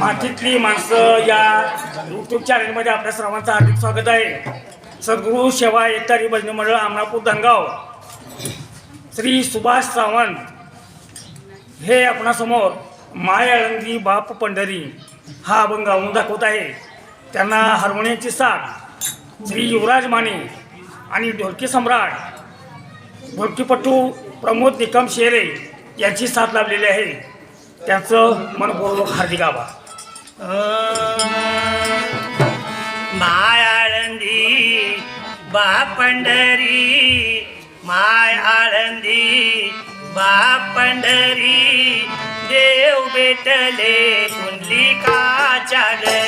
मातीतली माणसं या यूट्यूब चॅनलमध्ये आपल्या सर्वांचं हार्दिक स्वागत आहे. सद्गुरू सेवा एकतारी भजनी मंडळ आमनापूर धनगाव श्री सुभाष सावंत हे आपणासमोर मायाळंगी बाप पंढरी हा अभंग गाऊन दाखवत आहे. त्यांना हार्मोनियमची साथ श्री युवराज माने आणि ढोलकी सम्राट ढोलकीपटू प्रमोद निकम शेरे यांची साथ लाभलेली आहे. त्याचं मनपूर्वक हार्दिक आभार. माय आळंदी बा पंढरी माय आळंदी बा पंढरी देव भेटले कुंडली का देव